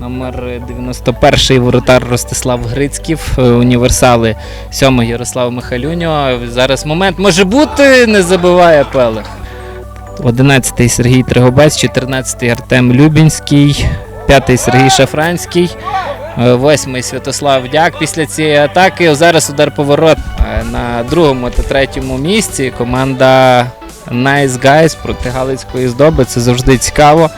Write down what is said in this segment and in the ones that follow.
Номер 91 воротар Ростислав Грицьків, е, універсали 7 Ярослав Михалюньо. Зараз момент може бути, не забиває Пелех. 11-й Сергій Тригобець, 14-й Артем Любінський, 5-й Сергій Шафранський, 8-й Святослав Дяк. Після цієї атаки зараз удар поворот Е, на другому та третьому місці. Команда Nice Guys проти Галицької здоби. Це завжди цікаво.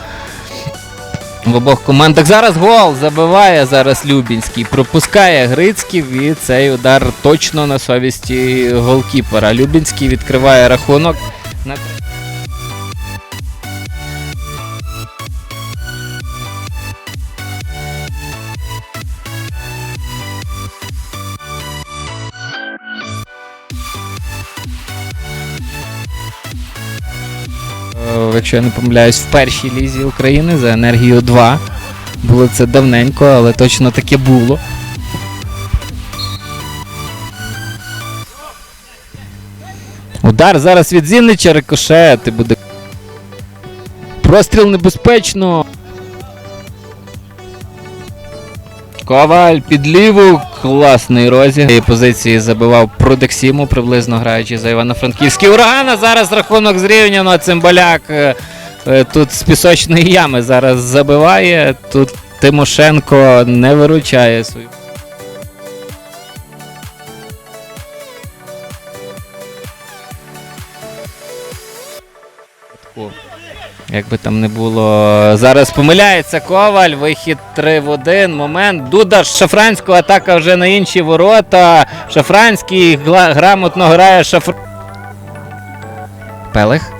В обох командах зараз гол забиває зараз Любінський. Пропускає Грицьків і цей удар точно на совісті голкіпера. Любінський відкриває рахунок. Якщо я не помиляюсь, в першій лізі України за енергію 2. Було це давненько, але точно таке було. Удар зараз від Зіннича рикошет і буде. Простріл небезпечно. Коваль під ліву. Класний. Цієї позиції забивав Продексіму, приблизно граючи за Івано-Франківський ураган. А зараз рахунок зрівняно. Цимбаляк е, е, тут з пісочної ями зараз забиває. Тут Тимошенко не виручає свою. Як би там не було. Зараз помиляється Коваль. Вихід 3 в 1. Момент. Дуда Шафранського атака вже на інші ворота. Шафранський грамотно грає Шафр. Пелех.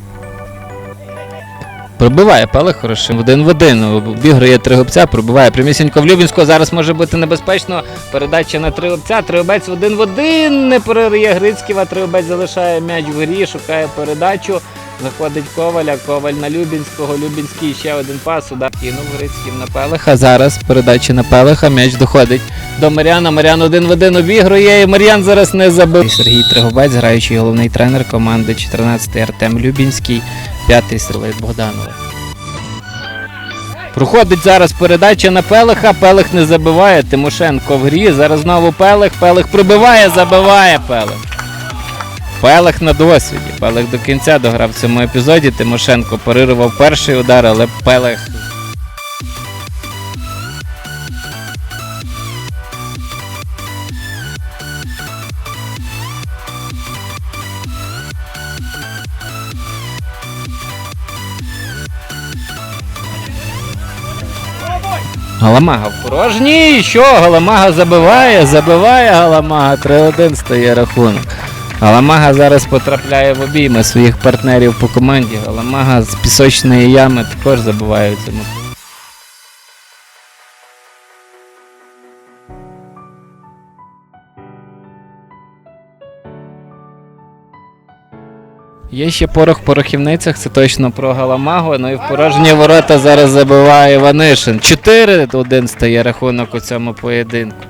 Пробиває Пелех хорошим. Один в один. Обігрує Тригубця, пробиває прямісінько в Любінського. Зараз може бути небезпечно. Передача на три Тригубця. Тригубець один в один. Не перериє Грицьків, а Тригубець залишає м'яч в грі, шукає передачу. Заходить Коваля, Коваль на Любінського, Любінський ще один пас, удар кинув Грицьків на Пелеха. Зараз передача на Пелеха, м'яч доходить до Мар'яна. Мар'ян один в один обігрує, і Мар'ян зараз не забив. Сергій Тригубець, граючий головний тренер команди 14-й Артем Любінський, 5-й Серлит Богданова. Проходить зараз передача на Пелеха, Пелех не забиває, Тимошенко в грі, зараз знову Пелех, Пелех пробиває, забиває Пелех. Пелех на досвіді. Пелех до кінця дограв в цьому епізоді. Тимошенко парирував перший удар, але Пелех. Галамага в порожній. Що? Галамага забиває, забиває Галамага. 3-1 стає рахунок. Галамага зараз потрапляє в обійми своїх партнерів по команді. Галамага з пісочної ями також забиває цьому. Є ще порох в порохівницях, це точно про Галамагу. Ну і в порожні ворота зараз забиває Іванишин. 4-1 стає рахунок у цьому поєдинку.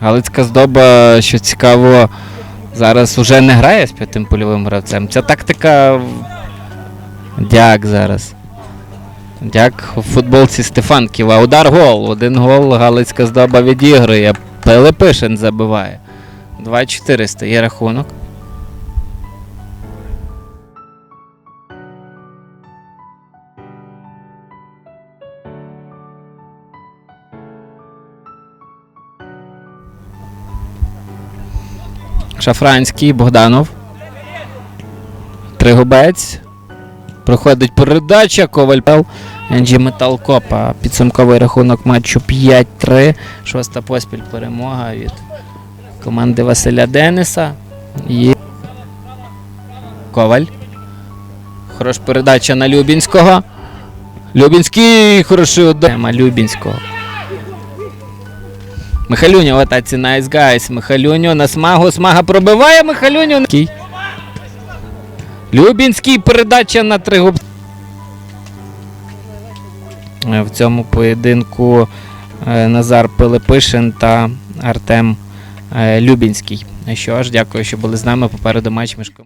Галицька здоба, що цікаво, зараз уже не грає з п'ятим польовим гравцем. Ця тактика. Дяк зараз. Дяк у футболці Стефанківа. Удар гол. Один гол Галицька здоба відіграє. Пилипишин забиває. 2-4 стає рахунок. Шафранський, Богданов. Тригубець. Проходить передача. Коваль Пел. Енджі Металкопа. Підсумковий рахунок матчу 5-3. Шоста поспіль перемога від команди Василя Дениса. І Коваль. Хороша передача на Любінського. Любінський хороший удар. Любінського. Михалюньо в атаці Nice Guys. Михалюньо на смагу. Смага пробиває Михалюньо. Любінський передача на тригуб. Е, В цьому поєдинку е, Назар Пилипишин та Артем е, Любінський. Що ж, дякую, що були з нами. Попереду матч між